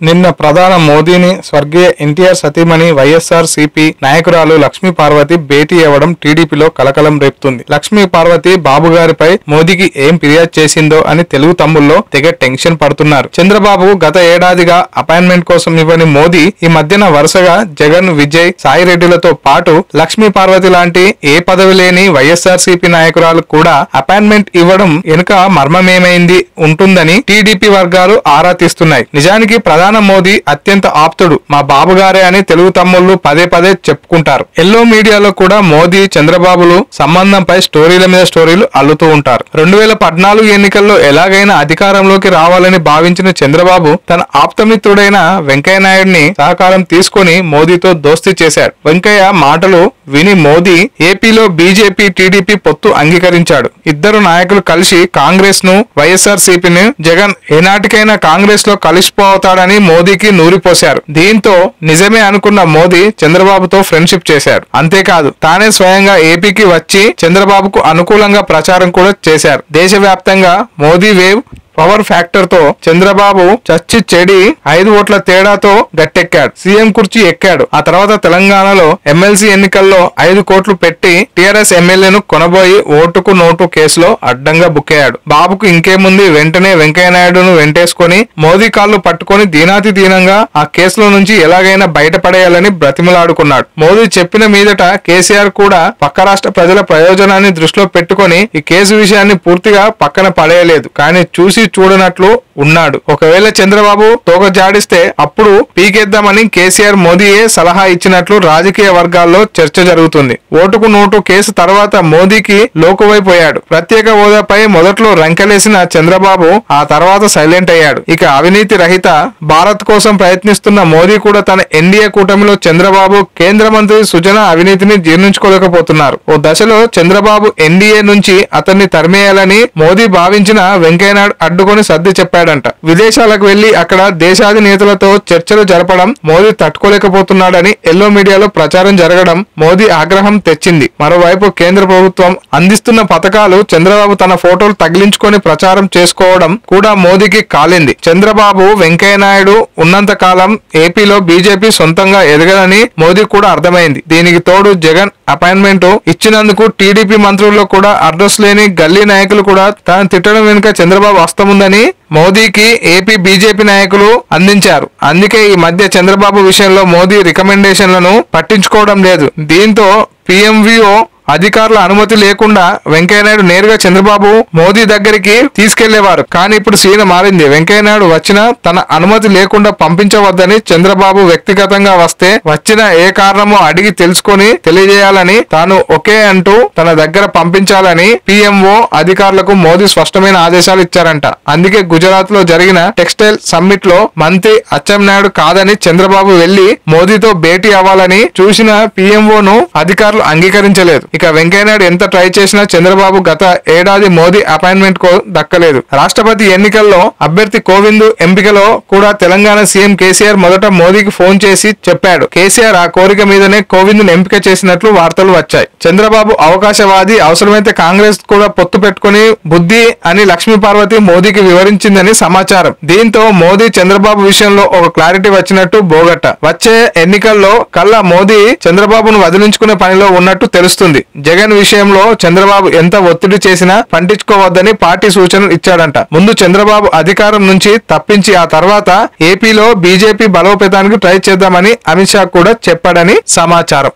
నిన్న ప్రధాన మోదీని స్వర్గీయ ఎన్టీఆర్ సతీమణి వైఎస్ఆర్ సిపి నాయకురాలు లక్ష్మీ పార్వతి భేటీ అవ్వడం టీడీపీలో కలకలం రేపుతుంది. లక్ష్మీ పార్వతి బాబు గారిపై మోదీకి ఏం ఫిర్యాదు చేసిందో అని తెలుగు తమ్ముల్లో తెగ టెన్షన్ పడుతున్నారు. చంద్రబాబు గత ఏడాదిగా అపాయింట్మెంట్ కోసం ఇవ్వని మోదీ ఈ మధ్యన వరుసగా జగన్ విజయ్ సాయిరెడ్డిలతో పాటు లక్ష్మీ పార్వతి లాంటి ఏ పదవి లేని వైఎస్ఆర్ సిపి నాయకురాలు కూడా అపాయింట్మెంట్ ఇవ్వడం వెనుక మర్మమేమైంది ఉంటుందని టీడీపీ వర్గాలు ఆరా తీస్తున్నాయి. నిజానికి ప్రధాన మోదీ అత్యంత ఆప్తుడు మా బాబుగారే అని తెలుగు తమ్ముళ్ళు పదే పదే చెప్పుకుంటారు. ఎల్లో మీడియాలో కూడా మోదీ చంద్రబాబులు సంబంధంపై స్టోరీల మీద స్టోరీలు అల్లుతూ ఉంటారు. రెండు వేల పద్నాలుగు ఎన్నికల్లో ఎలాగైనా అధికారంలోకి రావాలని భావించిన చంద్రబాబు తన ఆప్తమిత్రుడైన వెంకయ్య నాయుడిని సహకారం తీసుకొని మోదీతో దోస్తీ చేశాడు. వెంకయ్య మాటలు విని మోదీ ఏపీలో బీజేపీ టీడీపీ పొత్తు అంగీకరించాడు. ఇద్దరు నాయకులు కలిసి కాంగ్రెస్ను వైఎస్ఆర్ సిపిని జగన్ ఏనాటికైనా కాంగ్రెస్లో కలిసిపోతాడని మోదీకి నూరిపోశారు దీంతో నిజమే అనుకున్న మోదీ చంద్రబాబుతో ఫ్రెండ్షిప్ చేశారు. అంతేకాదు తానే స్వయంగా ఏపీకి వచ్చి చంద్రబాబుకు అనుకూలంగా ప్రచారం కూడా చేశారు. దేశవ్యాప్తంగా మోదీ వేవ్ పవర్ ఫ్యాక్టర్తో చంద్రబాబు చచ్చి చెడి ఐదు ఓట్ల తేడాతో గట్టెక్కాడు. సీఎం కుర్చీ ఎక్కాడు. ఆ తర్వాత తెలంగాణలో ఎమ్మెల్సీ ఎన్నికల్లో ఐదు కోట్లు పెట్టి టీఆర్ఎస్ ఎమ్మెల్యేను కొనబోయి ఓటుకు నోటు కేసులో అడ్డంగా బుక్కయ్యాడు బాబుకు ఇంకేముంది? వెంటనే వెంకయ్య నాయుడును వెంటేసుకొని మోదీ కాళ్ళు పట్టుకొని దీనాతి దీనంగా ఆ కేసులో నుంచి ఎలాగైనా బయటపడేయాలని బ్రతిమలాడుకున్నాడు. మోదీ చెప్పిన మీదట కేసీఆర్ కూడా పక్క రాష్ట్ర ప్రజల ప్రయోజనాన్ని దృష్టిలో పెట్టుకొని ఈ కేసు విషయాన్ని పూర్తిగా పక్కన పడేయలేదు. కానీ చూసి చూడనట్లు ఉన్నాడు. ఒకవేళ చంద్రబాబు తోక జాడిస్తే అప్పుడు పీకేద్దామని కేసీఆర్ మోదీయే సలహా ఇచ్చినట్లు రాజకీయ వర్గాల్లో చర్చ జరుగుతుంది. ఓటుకు నోటు కేసు తర్వాత మోదీకి లోకువైపోయాడు. ప్రత్యేక హోదాపై మొదట్లో రంకెలేసిన చంద్రబాబు ఆ తర్వాత సైలెంట్ అయ్యాడు. ఇక అవినీతి రహిత భారత్ కోసం ప్రయత్నిస్తున్న మోదీ కూడా తన ఎన్డీఏ కూటమిలో చంద్రబాబు కేంద్ర మంత్రి సుజన అవినీతిని జీర్ణించుకోలేకపోతున్నారు. ఓ దశలో చంద్రబాబు ఎన్డీఏ నుంచి అతన్ని తరిమేయాలని మోదీ భావించిన వెంకయ్యనాయుడు అడ్డుకొని సర్ది చెప్పాడు. చెప్పాడంట విదేశాలకు వెళ్ళి అక్కడ దేశాధినేతలతో చర్చలు జరపడం మోదీ తట్టుకోలేకపోతున్నాడని ఎల్లో మీడియాలో ప్రచారం జరగడం మోదీ ఆగ్రహం తెచ్చింది. మరోవైపు కేంద్ర ప్రభుత్వం అందిస్తున్న పథకాలు చంద్రబాబు తన ఫోటోలు తగిలించుకొని ప్రచారం చేసుకోవడం కూడా మోదీకి కాలింది. చంద్రబాబు వెంకయ్య నాయుడు ఉన్నంత కాలం ఏపీలో బీజేపీ సొంతంగా ఎదగదని మోదీ కూడా అర్థమైంది. దీనికి తోడు జగన్ అపాయింట్మెంట్ ఇచ్చినందుకు టీడీపీ మంత్రుల్లో కూడా అడ్రస్ లేని గల్లీ నాయకులు కూడా తాను తిట్టడం వెనుక చంద్రబాబు వస్తముందని మోదీకి ఏపీ బీజేపీ నాయకులు అందించారు. అందుకే ఈ మధ్య చంద్రబాబు విషయంలో మోదీ రికమెండేషన్లను పట్టించుకోవడం లేదు. దీంతో పిఎంవీఓ అధికారుల అనుమతి లేకుండా వెంకయ్యనాయుడు నేరుగా చంద్రబాబు మోదీ దగ్గరికి తీసుకెళ్ళేవారు. కానీ ఇప్పుడు సీన మారింది. వెంకయ్యనాయుడు వచ్చిన తన అనుమతి లేకుండా పంపించవద్దని చంద్రబాబు వ్యక్తిగతంగా వస్తే వచ్చిన ఏ కారణమో అడిగి తెలుసుకొని తెలియజేయాలని తాను ఒకే అంటూ తన దగ్గర పంపించాలని పిఎంఓ అధికారులకు మోదీ స్పష్టమైన ఆదేశాలు ఇచ్చారంట. అందుకే గుజరాత్లో జరిగిన టెక్స్టైల్ సమ్మిట్లో మంత్రి అచ్చెన్నాయుడు కాదని చంద్రబాబు వెళ్ళి మోదీతో భేటీ అవ్వాలని చూసిన పిఎంఓ ను అధికారులు అంగీకరించలేదు. ఇక వెంకయ్యనాయుడు ఎంత ట్రై చేసినా చంద్రబాబు గత ఏడాది మోదీ అపాయింట్మెంట్ కో దక్కలేదు. రాష్ట్రపతి ఎన్నికల్లో అభ్యర్థి కోవింద్ ఎంపికలో కూడా తెలంగాణ సీఎం కేసీఆర్ మొదట మోదీకి ఫోన్ చేసి చెప్పాడు. కేసీఆర్ ఆ కోరిక మీదనే కోవింద్ ఎంపిక చేసినట్లు వార్తలు వచ్చాయి. చంద్రబాబు అవకాశవాది అవసరమైతే కాంగ్రెస్ కూడా పొత్తు పెట్టుకుని బుద్ధి అని లక్ష్మీ పార్వతి మోదీకి వివరించిందని సమాచారం. దీంతో మోదీ చంద్రబాబు విషయంలో ఒక క్లారిటీ వచ్చినట్టు బోగట్ట. వచ్చే ఎన్నికల్లో కల్లా మోదీ చంద్రబాబును వదిలించుకునే పనిలో ఉన్నట్టు తెలుస్తుంది. జగన్ విషయంలో చంద్రబాబు ఎంత ఒత్తిడి చేసినా పట్టించుకోవద్దని పార్టీ సూచనలు ఇచ్చాడంట. ముందు చంద్రబాబు అధికారం నుంచి తప్పించి ఆ తర్వాత ఏపీలో బీజేపీ బలోపేతానికి ట్రై చేద్దామని అమిత్ షా కూడా చెప్పాడని సమాచారం.